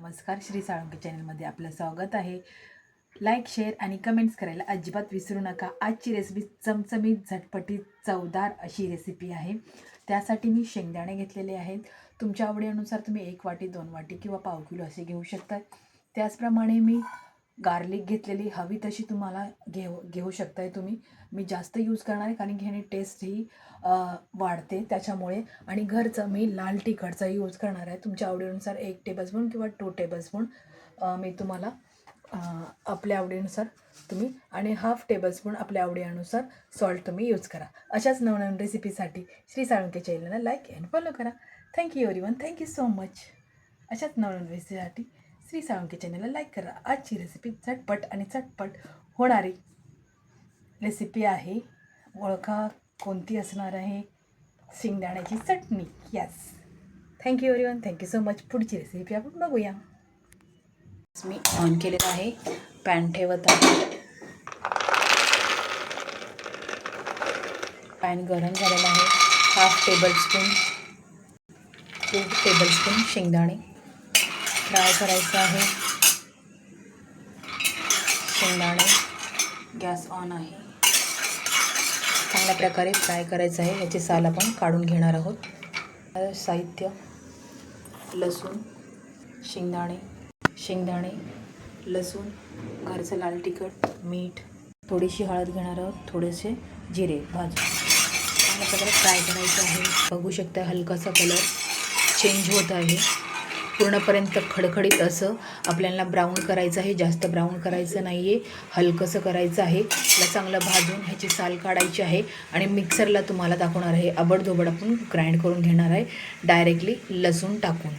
नमस्कार श्री साळुंके चॅनलमध्ये आपलं स्वागत आहे. लाईक शेअर आणि कमेंट्स करायला अजिबात विसरू नका. आजची रेसिपी चमचमीत झटपटीत चवदार अशी रेसिपी आहे. त्यासाठी मी शेंगदाणे घेतलेले आहेत. तुमच्या आवडीनुसार तुम्ही एक वाटी दोन वाटी किंवा पाव किलो असे घेऊ शकता. त्याचप्रमाणे मी गार्लिक घेतलेली हवी तशी तुम्हाला घेऊ घेऊ शकताय तुम्ही. मी जास्त यूज करणार आहे कारण की ह्याने टेस्ट ही वाढते त्याच्यामुळे. आणि घरचं मी लाल तिखटचा यूज करणार आहे. तुमच्या आवडीनुसार एक टेबलस्पून किंवा टू टेबलस्पून मी तुम्हाला आपल्या आवडीनुसार तुम्ही आणि हाफ टेबलस्पून आपल्या आवडीनुसार सॉल्ट तुम्ही यूज करा. अशाच नवनवीन रेसिपीसाठी श्री साळुंके चॅनलला लाईक अँड फॉलो करा. Thank you everyone thank you so much अशाच नवनवीन रेसिपीसाठी श्री साळुंके चॅनलला लाईक करा. आजची रेसिपी झटपट आणि चटपट होणारी रेसिपी आहे. ओळखा कोणती असणार आहे? शेंगदाण्याची चटणी. Yes thank you everyone thank you so much पुढची रेसिपी आपण बघूया. मी ऑन केलेलं आहे. पॅन ठेवत आहे. पॅन गरम झालेला आहे. हाफ टेबलस्पून टू टेबलस्पून शेंगदाणे. फ्राय करायचं आहे. शेंगदाणे. गॅस ऑन आहे. चांगल्या प्रकारे फ्राय करायचं आहे. याचे साल आपण काढून घेणार आहोत. साहित्य लसूण शेंगदाणे शेंगदाणे लसूण घरचं लाल तिखट मीठ थोडीशी हळद घेणार आहोत. थोडेसे जिरे भाजून चांगल्या प्रकारे फ्राय करायचं आहे. बघू शकता हलकासा कलर चेंज होत आहे. पूर्णपर्यंत खडखडीत असं आपल्याला ब्राऊन करायचं आहे. जास्त ब्राऊन करायचं नाही आहे हलकंसं करायचं आहे. त्याला चांगलं भाजून ह्याची साल काढायची आहे. आणि मिक्सरला तुम्हाला दाखवणार आहे. आबडधोबड आपण ग्राइंड करून घेणार आहे. डायरेक्टली लसूण टाकून.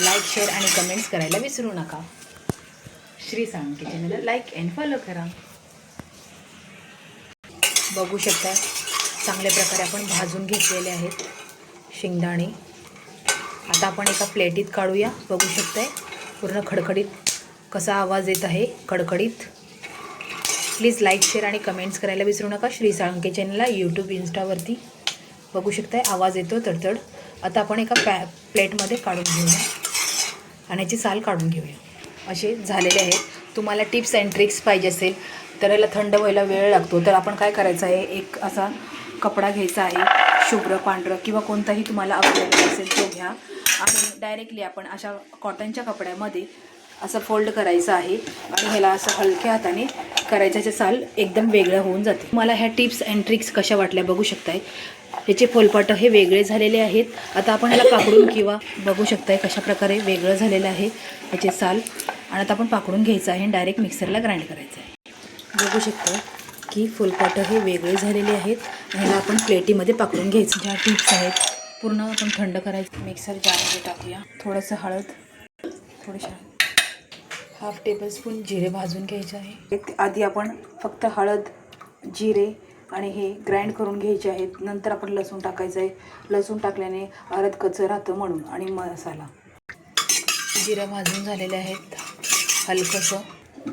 लाईक शेअर आणि कमेंट्स करायला विसरू नका. श्री सांगते चॅनलला लाईक अँड फॉलो करा. बघू शकता चांगल्या प्रकारे आपण भाजून घेतलेले आहेत. शेंगदाणे. आता आपण एका प्लेटीत काढूया. बघू शकताय पूर्ण खडखडीत कसा आवाज येत आहे खडखडीत. प्लीज लाईक शेअर आणि कमेंट्स करायला विसरू नका. श्री साळंके चॅनलला यूट्यूब इन्स्टावरती बघू शकताय आवाज येतो तडतड. आता आपण एका पॅ प्लेटमध्ये काढून घेऊया. आणि याची साल काढून घेऊया. असे झालेले आहेत. तुम्हाला टिप्स अँड ट्रिक्स पाहिजे असेल तर याला थंड व्हायला वेळ लागतो. तर आपण काय करायचं आहे एक असा कपडा घ्यायचा आहे शुभ्र पांढरं किंवा कोणताही तुम्हाला अवेलेबल असेल तो घ्या. आणि डायरेक्टली आपण अशा कॉटनच्या कपड्यामध्ये असं फोल्ड करायचं आहे आणि ह्याला असं हलक्या हाताने करायचं साल एकदम वेगळं होऊन जाते. मला ह्या टिप्स अँड ट्रिक्स कशा वाटल्या बघू शकताय. ह्याचे फोलपाटं हे वेगळे झालेले आहेत. आता आपण ह्याला पाकडून किंवा बघू शकताय कशा प्रकारे वेगळं झालेलं आहे ह्याचे साल. आणि आता आपण पाकडून घ्यायचं आहे आणि डायरेक्ट मिक्सरला ग्राइंड करायचं आहे. बघू शकतो की फुलपाटं हे वेगळे झालेले आहेत. ह्याला आपण प्लेटीमध्ये पाकडून घ्यायचं. ज्या टिप्स आहेत पूर्ण आपण थंड करायचं. मिक्सर जारमध्ये टाकूया. थोडंसं हळद थोडीशी हाफ टेबलस्पून जिरे भाजून घ्यायचे आहे. एक- आधी आपण फक्त हळद जिरे आणि हे ग्राइंड करून घ्यायचे आहेत. नंतर आपण लसूण टाकायचं आहे. लसूण टाकल्याने हळद कच्चं राहतं म्हणून. आणि मसाला. जिरे भाजून झालेले आहेत. हलकंसं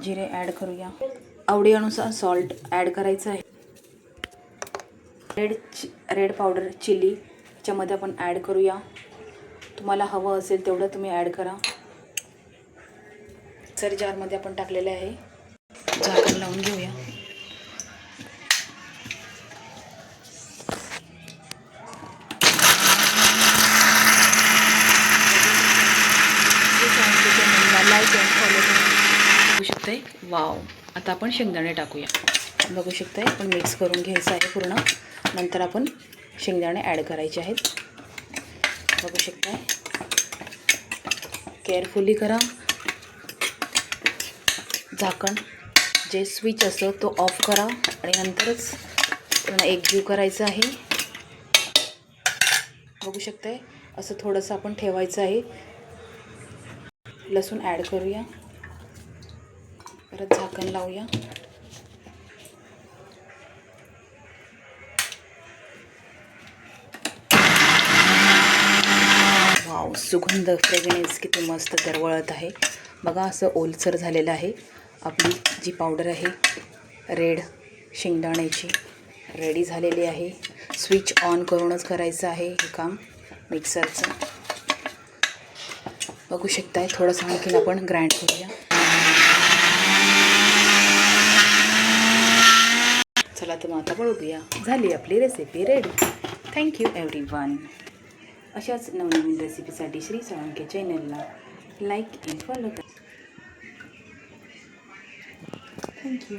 जिरे ॲड करूया. आवडीनुसार सॉल्ट ॲड करायचं आहे. रेड चि रेड पावडर चिली याच्यामध्ये आपण ॲड करूया. तुम्हाला हवं असेल तेवढं तुम्ही ॲड करा. मिक्सर जारमध्ये आपण टाकलेले आहे. झाकण लावून घेऊया. लाईक अँड फॉलो वाव आता आपण शेंगदाणे टाकूया. बघू शकताय आपण मिक्स करून घ्यायचं आहे पूर्ण. नंतर आपण शेंगदाणे ॲड करायचे आहेत. बघू शकताय. केअरफुली करा. झाकण जे स्विच असतं तो ऑफ करा. आणि नंतरच पूर्ण एकजीव करायचं आहे. बघू शकताय असं थोडंसं आपण ठेवायचं आहे. लसूण ॲड करूया. परत झाकण लावूया. वाव सुगंध. फ्रेग्रेन्स किती मस्त दरवळत आहे. बघा असं ओलसर झालेलं आहे. आपली जी पावडर आहे रेड शेंगदाण्याची रेडी झालेली आहे. स्विच ऑन करूनच करायचं आहे हे काम मिक्सरचं. बघू शकताय थोडंसं आणखीन आपण ग्राइंड करूया. चला तर मग आता बळूया झाली आपली recipe ready thank you everyone अशाच नवनवीन रेसिपीसाठी श्री साळंके चॅनलला लाईक अँड फॉलो करा. Thank you